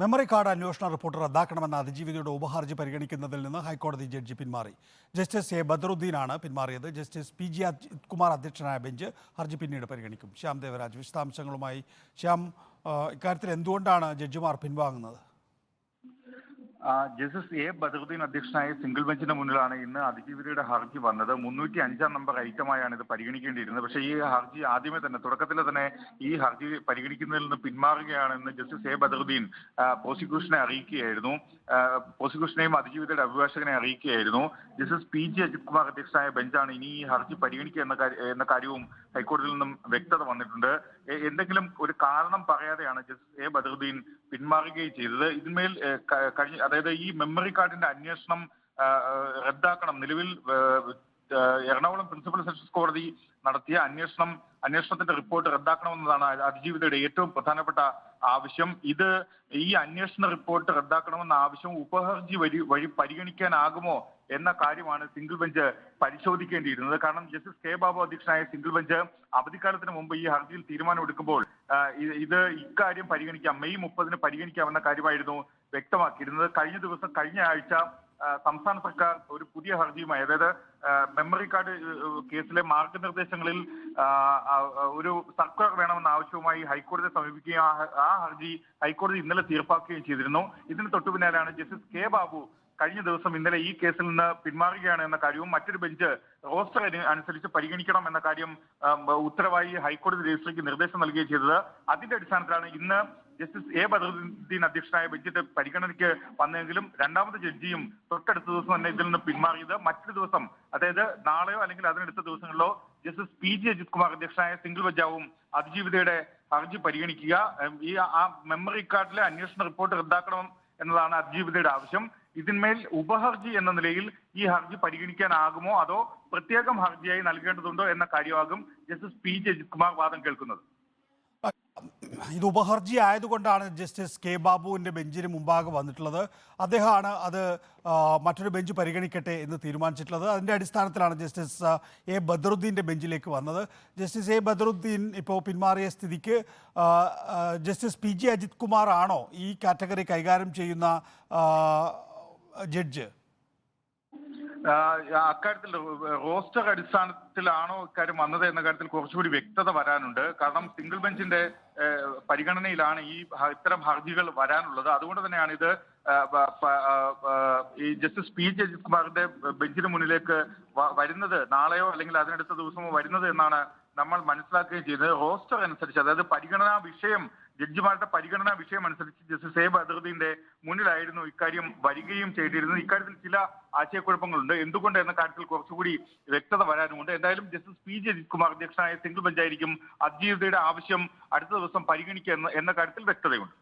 Memory card അന്വേഷണ report റദ്ദാക്കണമെന്ന അതിജീവിതയുടെ ഉപഹർജി പരിഗണിക്കുന്നതിൽ നിന്ന് ഹൈക്കോടതി ജഡ്ജി പിന്മാറി. ജസ്റ്റിസ് എ ബദറുദ്ദീനാണ് പിന്മാറിയത്. ജസ്റ്റിസ് പി ജി കുമാർ അധ്യക്ഷനായ ബെഞ്ച് ഹർജി പിന്നീട് പരിഗണിക്കും. ശ്യാം ദേവരാജ് വിശദാംശങ്ങളുമായി. ശ്യാം ഇക്കാര്യത്തിൽ എന്തുകൊണ്ടാണ് ജഡ്ജിമാർ പിൻവാങ്ങുന്നത്? ജസ്റ്റിസ് എ ബദറുദ്ദീൻ അധ്യക്ഷനായ സിംഗിൾ ബെഞ്ചിന് മുന്നിലാണ് ഇന്ന് അതിജീവിതയുടെ ഹർജി വന്നത്. മുന്നൂറ്റി അഞ്ചാം നമ്പർ ഐറ്റമായാണ് ഇത് പരിഗണിക്കേണ്ടിയിരുന്നത്. പക്ഷേ ഈ ഹർജി ആദ്യമേ തന്നെ തുടക്കത്തിൽ തന്നെ ഈ ഹർജി പരിഗണിക്കുന്നതിൽ നിന്ന് പിന്മാറുകയാണെന്ന് ജസ്റ്റിസ് എ ബദറുദ്ദീൻ പ്രോസിക്യൂഷനെ അറിയിക്കുകയായിരുന്നു. പ്രോസിക്യൂഷനെയും അതിജീവിതയുടെ അഭിഭാഷകനെ അറിയിക്കുകയായിരുന്നു. Justice P G Ajith Kumar അധ്യക്ഷനായ ബെഞ്ചാണ് ഇനി ഈ ഹർജി പരിഗണിക്കുക എന്ന എന്ന കാര്യവും ഹൈക്കോടതിയിൽ നിന്നും വ്യക്തത വന്നിട്ടുണ്ട്. എന്തെങ്കിലും ഒരു കാരണം പറയാതെയാണ് ജസ്റ്റിസ് എ ബദറുദ്ദീൻ പിന്മാറുകയും ചെയ്തത്. ഇതിന്മേൽ കഴിഞ്ഞ അതായത് ഈ മെമ്മറി കാർഡിന്റെ അന്വേഷണം റദ്ദാക്കണം. നിലവിൽ എറണാകുളം പ്രിൻസിപ്പൽ സെഷൻസ് കോടതി നടത്തിയ അന്വേഷണം അന്വേഷണത്തിന്റെ റിപ്പോർട്ട് റദ്ദാക്കണമെന്നതാണ് അതിജീവിതയുടെ ഏറ്റവും പ്രധാനപ്പെട്ട ആവശ്യം. ഇത് ഈ അന്വേഷണ റിപ്പോർട്ട് റദ്ദാക്കണമെന്ന ആവശ്യം ഉപഹർജി വഴി വഴി പരിഗണിക്കാനാകുമോ എന്ന കാര്യമാണ് സിംഗിൾ ബെഞ്ച് പരിശോധിക്കേണ്ടിയിരുന്നത്. കാരണം ജസ്റ്റിസ് കെ ബാബു അധ്യക്ഷനായ സിംഗിൾ ബെഞ്ച് അവധിക്കാലത്തിന് മുമ്പ് ഈ ഹർജിയിൽ തീരുമാനമെടുക്കുമ്പോൾ ഇത് ഇക്കാര്യം പരിഗണിക്കാം. മെയ് മുപ്പതിന് പരിഗണിക്കാമെന്ന കാര്യമായിരുന്നു വ്യക്തമാക്കിയിരുന്നത്. കഴിഞ്ഞ ദിവസം കഴിഞ്ഞ ആഴ്ച സംസ്ഥാന സർക്കാർ ഒരു പുതിയ ഹർജിയുമായി അതായത് മെമ്മറി കാർഡ് കേസിലെ മാർഗനിർദ്ദേശങ്ങളിൽ ഒരു സർക്കുലർ വേണമെന്ന ആവശ്യവുമായി ഹൈക്കോടതിയെ സമീപിക്കുകയും ആ ഹർജി ഹൈക്കോടതി ഇന്നലെ തീർപ്പാക്കുകയും ചെയ്തിരുന്നു. ഇതിന് തൊട്ടു പിന്നാലെയാണ് ജസ്റ്റിസ് കെ ബാബു കഴിഞ്ഞ ദിവസം ഇന്നലെ ഈ കേസിൽ നിന്ന് പിന്മാറുകയാണ് എന്ന കാര്യവും മറ്റൊരു ബെഞ്ച് റോസ്റ്റർ അനുസരിച്ച് പരിഗണിക്കണം എന്ന കാര്യം ഉത്തരവായി ഹൈക്കോടതി രജിസ്ട്രിക്ക് നിർദ്ദേശം നൽകുകയും ചെയ്തത്. അതിന്റെ അടിസ്ഥാനത്തിലാണ് ഇന്ന് ജസ്റ്റിസ് എ ബദറുദ്ദീൻ അധ്യക്ഷനായ ബെഞ്ചിന്റെ പരിഗണനയ്ക്ക് വന്നെങ്കിലും രണ്ടാമത് ജഡ്ജിയും തൊട്ടടുത്ത ദിവസം തന്നെ ഇതിൽ നിന്ന് പിന്മാറിയത്. മറ്റൊരു ദിവസം അതായത് നാളെയോ അല്ലെങ്കിൽ അതിനടുത്ത ദിവസങ്ങളിലോ justice P G Ajith Kumar അധ്യക്ഷനായ സിംഗിൾ ബെഞ്ചാവും അതിജീവിതയുടെ ഹർജി പരിഗണിക്കുക. ഈ ആ മെമ്മറി കാർഡിലെ അന്വേഷണ റിപ്പോർട്ട് റദ്ദാക്കണം എന്നതാണ് അതിജീവിതയുടെ ആവശ്യം. ഇതിന്മേൽ ഉപഹർജി എന്ന നിലയിൽ ഈ ഹർജി പരിഗണിക്കാനാകുമോ? അതോ പ്രത്യേകം ഹർജിയായി നൽകേണ്ടതുണ്ടോ എന്ന കാര്യമാകും justice P G Ajith Kumar വാദം കേൾക്കുന്നത്. ഇത് ഉപഹർജി ആയതുകൊണ്ടാണ് ജസ്റ്റിസ് കെ ബാബുവിന്റെ ബെഞ്ചിന് മുമ്പാകെ വന്നിട്ടുള്ളത്. അദ്ദേഹമാണ് അത് മറ്റൊരു ബെഞ്ച് പരിഗണിക്കട്ടെ എന്ന് തീരുമാനിച്ചിട്ടുള്ളത്. അതിന്റെ അടിസ്ഥാനത്തിലാണ് ജസ്റ്റിസ് എ ബദറുദ്ദീന്റെ ബെഞ്ചിലേക്ക് വന്നത്. ജസ്റ്റിസ് എ ബദറുദ്ദീൻ ഇപ്പോൾ പിന്മാറിയ സ്ഥിതിക്ക് justice P G Ajith Kumar ആണോ ഈ കാറ്റഗറി കൈകാര്യം ചെയ്യുന്ന ജഡ്ജ്? അക്കാര്യത്തിൽ റോസ്റ്റർ അടിസ്ഥാനത്തിലാണോ ഇക്കാര്യം വന്നത് എന്ന കാര്യത്തിൽ കുറച്ചുകൂടി വ്യക്തത വരാനുണ്ട്. കാരണം സിംഗിൾ ബെഞ്ചിന്റെ പരിഗണനയിലാണ് ഈ ഇത്തരം ഹർജികൾ വരാനുള്ളത്. അതുകൊണ്ട് തന്നെയാണ് ഇത് ഈ ജസ്റ്റിസ് പി. ജെ. അജിത് കുമാറിന്റെ ബെഞ്ചിന് മുന്നിലേക്ക് വരുന്നത് നാളെയോ അല്ലെങ്കിൽ അതിനടുത്ത ദിവസമോ വരുന്നത് എന്നാണ് നമ്മൾ മനസ്സിലാക്കുകയും ചെയ്യുന്നത്. റോസ്റ്റർ അനുസരിച്ച് അതായത് പരിഗണനാ വിഷയം ജഡ്ജിമാരുടെ പരിഗണനാ വിഷയം അനുസരിച്ച് ജസ്റ്റിസ് എ ബദറുദ്ദീന്റെ മുന്നിലായിരുന്നു ഇക്കാര്യം വരികയും ചെയ്തിരുന്നത്. ഇക്കാര്യത്തിൽ ചില ആശയക്കുഴപ്പങ്ങളുണ്ട്. എന്തുകൊണ്ട് എന്ന കാര്യത്തിൽ കുറച്ചുകൂടി വ്യക്തത വരാനുമുണ്ട്. എന്തായാലും ജസ്റ്റിസ് പി ജെ കുമാർ അധ്യക്ഷനായ സിംഗിൾ ബെഞ്ചായിരിക്കും അതിജീവിതയുടെ ആവശ്യം അടുത്ത ദിവസം പരിഗണിക്കുക എന്ന കാര്യത്തിൽ വ്യക്തതയുണ്ട്.